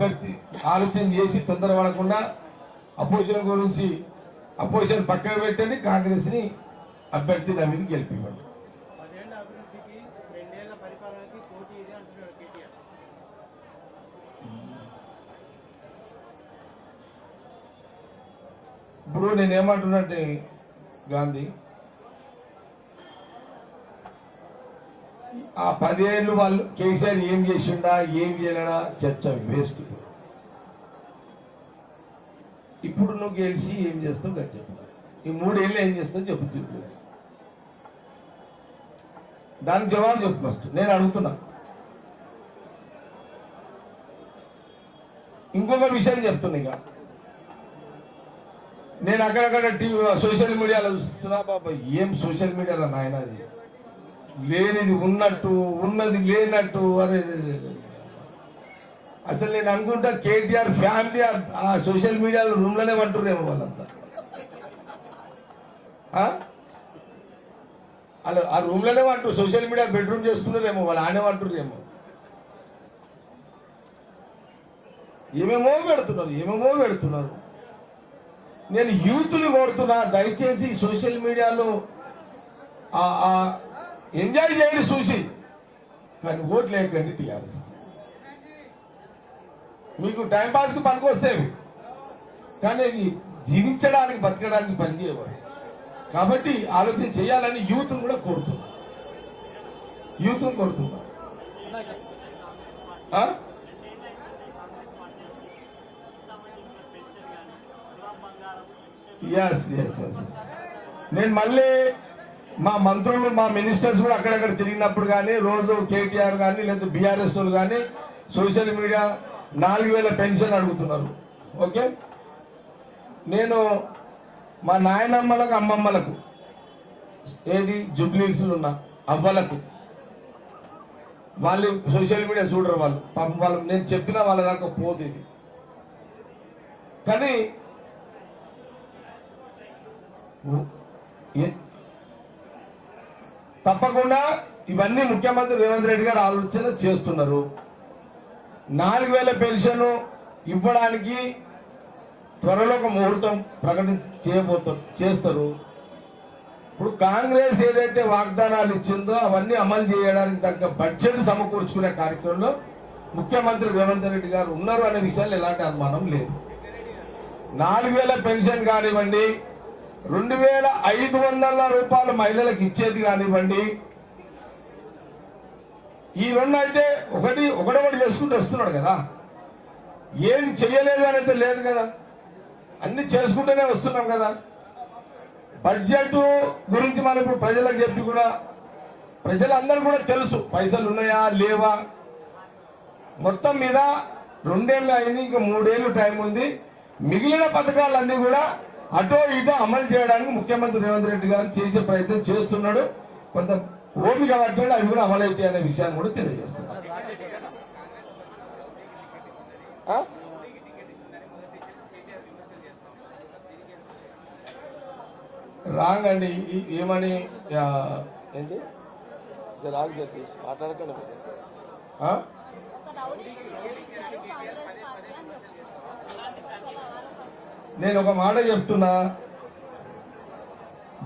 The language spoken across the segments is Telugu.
అభ్యర్థి ఆలోచన చేసి తొందరపడకుండా అపోజిషన్ గురించి అపోజిషన్ పక్కకు పెట్టండి కాంగ్రెస్ని అభ్యర్థి నవీన్ గెలిపివ్వండి. పదేళ్ళ అభివృద్ధికి రెండేళ్ళ పరిపాలనకి పోటీ ఇది అంటున్నాడు కేటీఆర్ ఇప్పుడు నేను ఏమంటున్నట్టే గాంధీ ఆ పదేళ్ళు వాళ్ళు కేసీఆర్ ఏం చేసిండా ఏం చేయలేడా చర్చ వేస్ట్. ఇప్పుడు నువ్వు గెలిచి ఏం చేస్తావు కదా చెప్పు ఈ మూడేళ్ళు ఏం చేస్తావు చెప్పు చెప్పు. దానికి జవాబు చెప్పు ఫస్ట్ నేను అడుగుతున్నా. ఇంకొక విషయం చెప్తున్నా ఇక. నేను అక్కడక్కడ టీవీ సోషల్ మీడియాలో చూస్తున్నా బాబా ఏం సోషల్ మీడియాలో నాయన అది? లేనిది ఉన్నట్టు ఉన్నది లేనట్టు అరే అసలు నేను అనుకుంటా కేటీఆర్ ఫ్యామిలీ ఆ- సోషల్ మీడియాలో రూమ్లోనే లోనే వాళ్ళంతా. ఆ? వాళ్ళు ఆ రూమ్లోనే లోనే సోషల్ మీడియా బెడ్రూమ్ చేసుకున్నారేమో వాళ్ళు ఆనే వంటురేమో ఏమేమో పెడుతున్నారు ఏమేమో పెడుతున్నారు. నేను యూత్ని కోరుతున్నా దయచేసి సోషల్ మీడియాలో ఆ- ఆ ఎంజాయ్ చేయండి చూసి. కానీ ఓట్లు లేకండి టీఆర్ఎస్. మీకు టైం పాస్ పనికొస్తేవి కానీ ఇది జీవించడానికి బతకడానికి పనిచేయవాడు కాబట్టి ఆలోచన చేయాలని యూత్ కూడా కోరుతున్నా. యూత్ కోరుతున్నా? ఎస్ ఎస్ ఎస్ నేను మళ్ళీ మా మంత్రులు మా మినిస్టర్స్ కూడా అక్కడక్కడ తిరిగినప్పుడు కానీ రోజు కేటీఆర్ కానీ లేదా బీఆర్ఎస్ కానీ సోషల్ మీడియా నాలుగు వేల పెన్షన్ అడుగుతున్నారు. ఓకే? నేను మా నాయనమ్మలకు అమ్మమ్మలకు ఏది జుబ్లీస్లు ఉన్న అవ్వలకు వాళ్ళు సోషల్ మీడియా చూడరు వాళ్ళు. పాపం వాళ్ళు నేను చెప్పిన వాళ్ళ దాకా పోదు ఇది. కానీ తప్పకుండా ఇవన్నీ ముఖ్యమంత్రి రేవంత్ రెడ్డి గారు ఆలోచన చేస్తున్నారు. నాలుగు వేల పెన్షన్ ఇవ్వడానికి త్వరలో ఒక ముహూర్తం ప్రకటన చేయబోతారు చేస్తారు. ఇప్పుడు కాంగ్రెస్ ఏదైతే వాగ్దానాలు ఇచ్చిందో అవన్నీ అమలు చేయడానికి తగ్గ బడ్జెట్ సమకూర్చుకునే కార్యక్రమంలో ముఖ్యమంత్రి రేవంత్ రెడ్డి గారు ఉన్నారు అనే విషయాలు ఎలాంటి అనుమానం లేదు. నాలుగు వేల పెన్షన్ కానివ్వండి రెండు వేల ఐదు వందల రూపాయలు మహిళలకు ఇచ్చేది కానివ్వండి. ఈ రెండు అయితే ఒకటి ఒకటొకటి చేసుకుంటూ వస్తున్నాడు కదా. ఏది చేయలేదు అనేది లేదు కదా. అన్ని చేసుకుంటూనే వస్తున్నాం కదా. బడ్జెట్ గురించి మనం ఇప్పుడు ప్రజలకు చెప్పి కూడా ప్రజలందరూ కూడా తెలుసు పైసలు ఉన్నాయా లేవా. మొత్తం మీద రెండేళ్ళు అయింది ఇంకా మూడేళ్ళు టైం ఉంది. మిగిలిన పథకాలన్నీ కూడా అటో ఇటో అమలు చేయడానికి ముఖ్యమంత్రి రేవంత్ రెడ్డి గారు చేసే ప్రయత్నం చేస్తున్నాడు. కొంత ఓపిక పట్టాడు అవి కూడా అమలైతాయి అనే విషయాన్ని కూడా తెలియజేస్తున్నాడు ఆ? రాంగ్ అండి ఏమని ఏంటి? రాంగ్ చెప్పేసి మాట్లాడకండి మీరు. ఆ? నేను ఒక మాట చెప్తున్నా.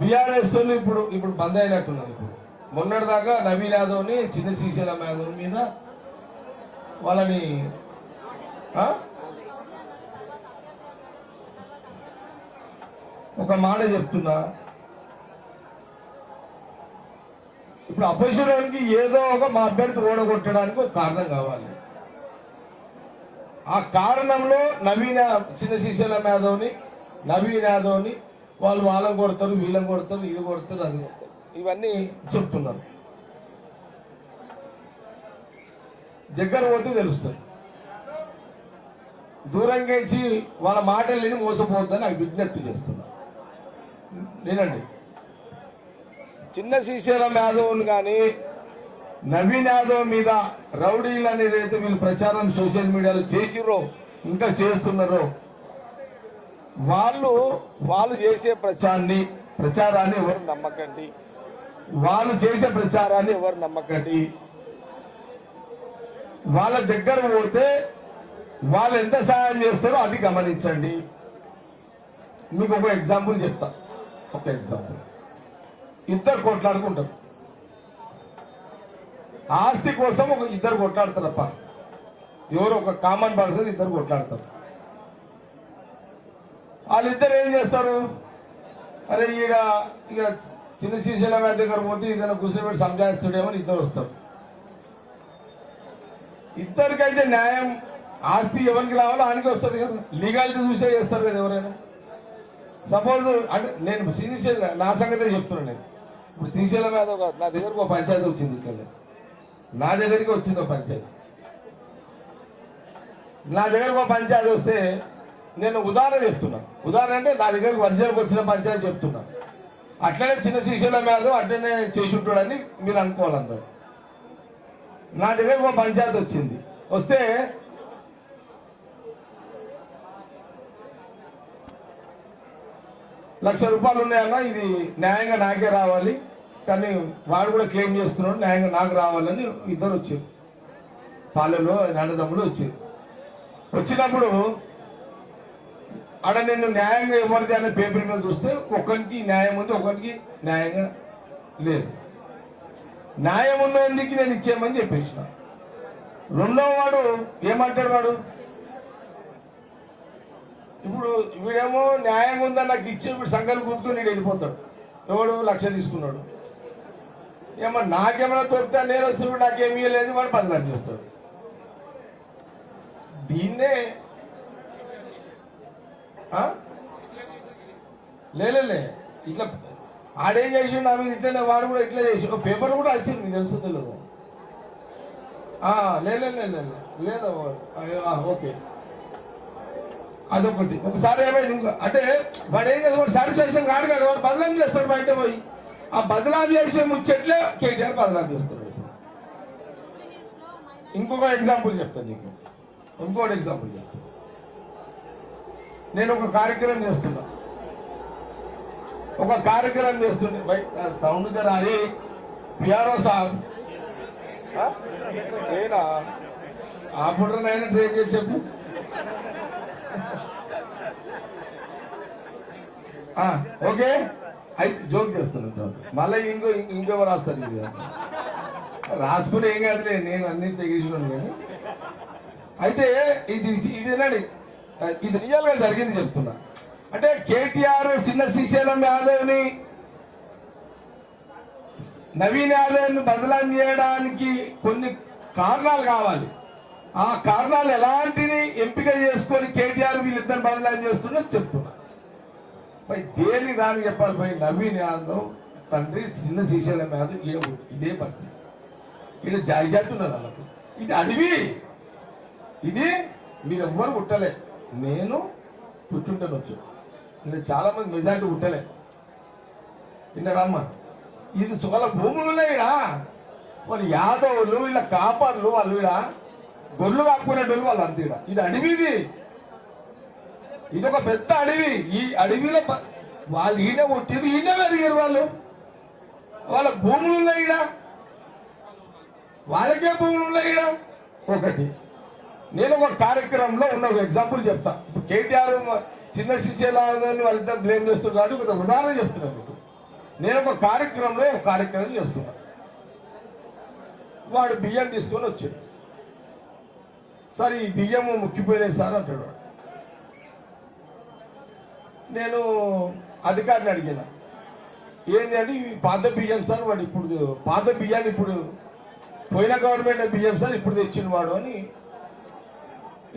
బీఆర్ఎస్ ఇప్పుడు ఇప్పుడు బంద్ అయినట్టున్నారు ఇప్పుడు. మొన్నటి దాకా నవీన్ యాదవ్ని చిన్న శ్రీశైలం యాదవ్ మీద వాళ్ళని ఒక మాట చెప్తున్నా. ఇప్పుడు అపోజిషన్ ఏదో ఒక మా అభ్యర్థి ఓడగొట్టడానికి ఒక కారణం కావాలి. ఆ కారణంలో నవీన చిన్న శిష్యుల మేధవుని నవీన్ యాదవ్ని వాళ్ళు వాళ్ళని కొడతారు వీళ్ళని కొడతారు ఇది కొడతారు అది కొడతారు. ఇవన్నీ చెప్తున్నారు. దగ్గర పోతే తెలుస్తుంది దూరం ఇచ్చి వాళ్ళ మాటలు విని మోసపోద్దని నాకు విజ్ఞప్తి చేస్తున్నా నేనండి చిన్న శ్రీశైలం యాదవ్ని కానీ నవీన్ యాదవ్ మీద రౌడీలు అనేది అయితే వీళ్ళు ప్రచారం సోషల్ మీడియాలో చేసిరో ఇంకా చేస్తున్నారో వాళ్ళు వాళ్ళు చేసే ప్రచారాన్ని ప్రచారాన్ని ఎవరు నమ్మకండి? వాళ్ళు చేసే ప్రచారాన్ని ఎవరు నమ్మకండి? వాళ్ళ దగ్గర పోతే వాళ్ళు ఎంత సహాయం చేస్తారో అది గమనించండి. మీకు ఒక ఎగ్జాంపుల్ చెప్తా. ఒక ఎగ్జాంపుల్. ఇద్దరు కొట్లాడుకుంటారు. ఆస్తి కోసం ఒక ఇద్దరు కొట్లాడతారప్ప. ఎవరు ఒక కామన్ పర్సన్ ఇద్దరు కొట్లాడతారు. వాళ్ళిద్దరు ఏం చేస్తారు? అరే ఈడ ఇక చిన్న శిశుల గారి దగ్గర పోతే ఇద్దరు కూర్చోబెట్టి సంజాయిస్తుడేమో ఇద్దరు వస్తారు. ఇద్దరికైతే న్యాయం ఆస్తి ఎవరికి రావాలో ఆయనకి వస్తుంది కదా. లీగాలిటీ చూసే చేస్తారు కదా ఎవరైనా. సపోజ్ అంటే నేను శ్రీశైల నా సంగతే చెప్తున్నాను నేను. ఇప్పుడు శ్రీశైలం మీద ఒక నా దగ్గరకు ఒక పంచాయతీ వచ్చింది ఇక్కడ. నా దగ్గరికి వచ్చింది పంచాయతీ. నా దగ్గరకు ఒక పంచాయతీ వస్తే నేను ఉదాహరణ చెప్తున్నా. ఉదాహరణ అంటే నా దగ్గరకు వర్జలకు వచ్చిన పంచాయతీ చెప్తున్నా. అట్లనే చిన్న శిష్యుల మీద అట్లనే చేసి ఉంటాడని మీరు అనుకోవాలందరు నా దగ్గరకు ఒక పంచాయతీ వచ్చింది. వస్తే లక్ష రూపాయలు ఉన్నాయన్న ఇది న్యాయంగా నాకే రావాలి. కానీ వాడు కూడా క్లెయిమ్ చేస్తున్నాడు న్యాయంగా నాకు రావాలని ఇద్దరు వచ్చారు. పాలెంలో అన్నదమ్ములు వచ్చారు. వచ్చినప్పుడు ఆడ నేను న్యాయంగా ఎవరిది అనే పేపర్ మీద చూస్తే ఒకరికి న్యాయం ఉంది ఒకరికి న్యాయంగా లేదు. న్యాయం ఉన్నందుకు నేను ఇచ్చేయమని చెప్పేసిన. రెండో వాడు ఏమంటాడు వాడు? ఇప్పుడు వీడేమో న్యాయం ఉందని నాకు ఇచ్చి ఇప్పుడు సంఘాలు కూర్చుని వెళ్ళిపోతాడు. ఎవడు? లక్ష తీసుకున్నాడు. ఏమో నాకేమైనా దొరికితే నేను వస్తున్నాడు నాకేమీ లేదు వాడు బదలాం చేస్తాడు. దీన్నే లేలే ఇట్లా ఆడేం చేసిండు నా మీద ఇట్లనే వాడు కూడా ఇట్లా చేసి ఒక పేపర్ కూడా వచ్చింది మీకు తెలుసు తెలియదు లేలే లే లేదు ఓకే. అదొకటి. ఒకసారి ఏమైంది ఇంకో అంటే వాడు ఏం చేస్తాడు సాటిస్ఫాక్షన్ కాడు కదా వాడు బదలం చేస్తాడు బయట పోయి. ఆ బదలాం చేసే ముచ్చట్లే కేటీఆర్ బదలాం చేస్తున్నాడు ఇంకొక ఎగ్జాంపుల్ చెప్తాను నీకు. ఇంకోటి ఎగ్జాంపుల్ చెప్తాను. నేను ఒక కార్యక్రమం చేస్తున్నా. ఒక కార్యక్రమం చేస్తుండే బై- సౌండ్ జర పిఆర్ఓ సాబ్. నేనా? ఆ పుట్రనైనా ట్రై చేసి చెప్పు. ఓకే? అయితే జోక్ చేస్తాను మళ్ళీ ఇంకో ఇంకెవరు రాస్తారు ఇది. రాసుకుని ఏం కాదులే నేను అన్ని తెగించున్నాను కానీ. అయితే ఇది ఇది ఇది రియల్గా జరిగింది చెప్తున్నా. అంటే కేటీఆర్ చిన్న శ్రీశైలం యాదవ్ని నవీన్ యాదవ్ని బదలాం చేయడానికి కొన్ని కారణాలు కావాలి. ఆ కారణాలు ఎలాంటివి ఎంపిక చేసుకొని కేటీఆర్ వీళ్ళిద్దరు బదలాం చేస్తున్నా చెప్తున్నా. పై దేని దాని చెప్పాలి? పై నవీన్ యాదవ్ తండ్రి చిన్న శ్రీశైలం యాదవ్ ఇదే బస్తీ. ఈడ జాయి చేస్తున్నారు వాళ్ళకు. ఇది అడవి. ఇది మీరు ఎవ్వరు పుట్టలే. నేను పుట్టుంటాను వచ్చు. నేను చాలా మంది మెజార్టీ పుట్టలే. విన్నారమ్మ ఇది వాళ్ళ భూములు ఉన్నాయి వాళ్ళు యాదవులు వీళ్ళ కాపర్లు వాళ్ళు ఈడ. గొర్రెలు కాపుకునేటోళ్ళు వాళ్ళు అంతే ఈడ. ఇది అడవిది ఇది ఒక పెద్ద అడవి. ఈ అడవిలో వాళ్ళు ఈడ కొట్టిరు ఈడ పెరిగారు వాళ్ళు. వాళ్ళ భూములు ఉన్నాయి ఈడ. వాళ్ళకే భూములు ఉన్నాయి ఈడ. ఒకటి. నేను ఒక కార్యక్రమంలో ఉన్న ఒక ఎగ్జాంపుల్ చెప్తా. ఇప్పుడు కేటీఆర్ చిన్న శిష్యులని వాళ్ళిద్దరు బ్లేమ్ చేస్తున్నారు కాబట్టి ఒక ఉదాహరణ చెప్తున్నాను మీకు. నేను ఒక కార్యక్రమంలో ఒక కార్యక్రమం చేస్తున్నా. వాడు బియ్యం తీసుకొని వచ్చాడు. సార్ ఈ బియ్యం ముక్కిపోయినాయి సార్ అంటాడు వాడు. నేను అధికారిని అడిగిన. ఏంది అంటే పాత బియ్యం సార్ వాడు ఇప్పుడు పాత బియ్యాన్ని ఇప్పుడు పోయిన గవర్నమెంట్ బియ్యం సార్ ఇప్పుడు తెచ్చిన వాడు అని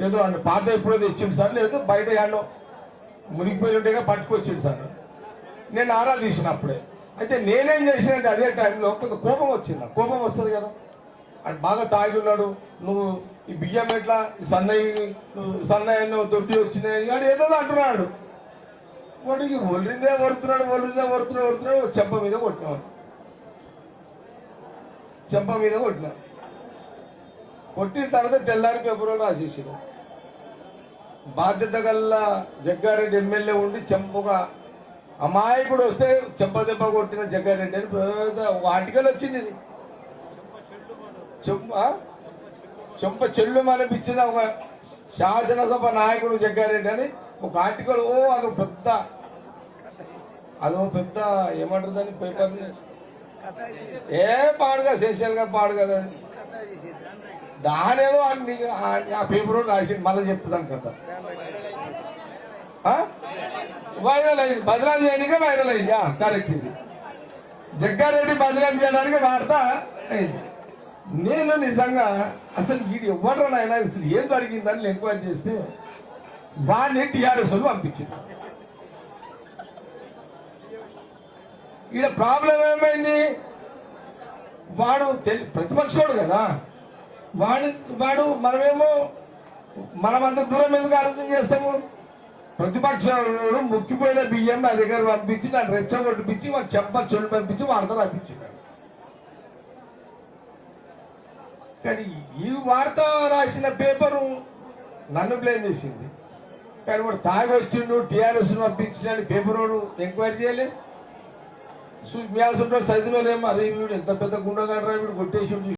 ఏదో అంటే పాత ఎప్పుడో తెచ్చిండు సార్ లేదు బయట యాడో మునిగిపోయి ఉంటేగా పట్టుకొచ్చిండు సార్. నేను ఆరా తీసిన అప్పుడే. అయితే నేనేం చేసినంటే అదే టైంలో కొంత కోపం వచ్చింది. కోపం వస్తుంది కదా. అంటే బాగా తాగి ఉన్నాడు. నువ్వు ఈ బియ్యం ఎట్లా ఈ సన్నయ్య నువ్వు సన్నయ్య దొడ్డి వచ్చినాయి కానీ ఏదో అంటున్నాడు. వాడికి ఒళ్ళిందే పడుతున్నాడు ఒళ్ళిందే పడుతున్నాడు పడుతున్నాడు చెంప మీద కొట్టినాడు చెంప మీద కొట్టినా. కొట్టిన తర్వాత తెల్లారి పేపర్లో రాసేసాడు. బాధ్యత గల్ల జగ్గారెడ్డి ఎమ్మెల్యే ఉండి చెంపగా అమాయకుడు వస్తే చెంప దెబ్బ కొట్టిన జగ్గారెడ్డి అని పెద్ద ఒక ఆర్టికల్ వచ్చింది ఇది. చెంప చెంప చెల్లు అనిపించిన ఒక శాసనసభ నాయకుడు జగ్గారెడ్డి అని ఒక ఆర్టికల్ ఓ అది పెద్ద అదో పెద్ద ఏమంటారు దాన్ని పేపర్ ఏ పాడుగా సెన్షన్ పాడు కదా దానేదో ఆ- ఆ పేపర్ రాసి మళ్ళీ చెప్తున్నాను కదా ఆ? వైరల్ అయింది బదనాం చేయడానికి వైరల్ అయింది. కరెక్ట్ ఇది. జగ్గారెడ్డి బదనాం చేయడానికి వార్త అయింది. నేను నిజంగా అసలు వీడు ఎవరు నాయన అసలు ఏం జరిగిందని ఎంక్వైరీ చేస్తే వాడిని టీఆర్ఎస్ వాళ్ళు పంపించారు. ఈడ ప్రాబ్లం ఏమైంది? వాడు తెలి- ప్రతిపక్షోడు కదా. వాడు వాడు మనమేమో మనమంత దూరం ఎందుకు ఆలోచన చేస్తాము? ప్రతిపక్షాలు ముక్కిపోయిన బియ్యం నా దగ్గర పంపించి నన్ను రెచ్చగొట్టిపించి మాకు చెంప చెడు పంపించి వార్త రాపించాడు కానీ ఈ వార్త రాసిన పేపరు నన్ను బ్లేమ్ చేసింది. కానీ వాడు తాగి వచ్చిండు టీఆర్ఎస్ పంపించిన పేపర్ ఎంక్వైరీ చేయలే. సు- మీ అసలు సైజులో వాళ్ళేమో అరే వీడు ఎంత పెద్ద గుండగాడు రా వీడు కొట్టేసి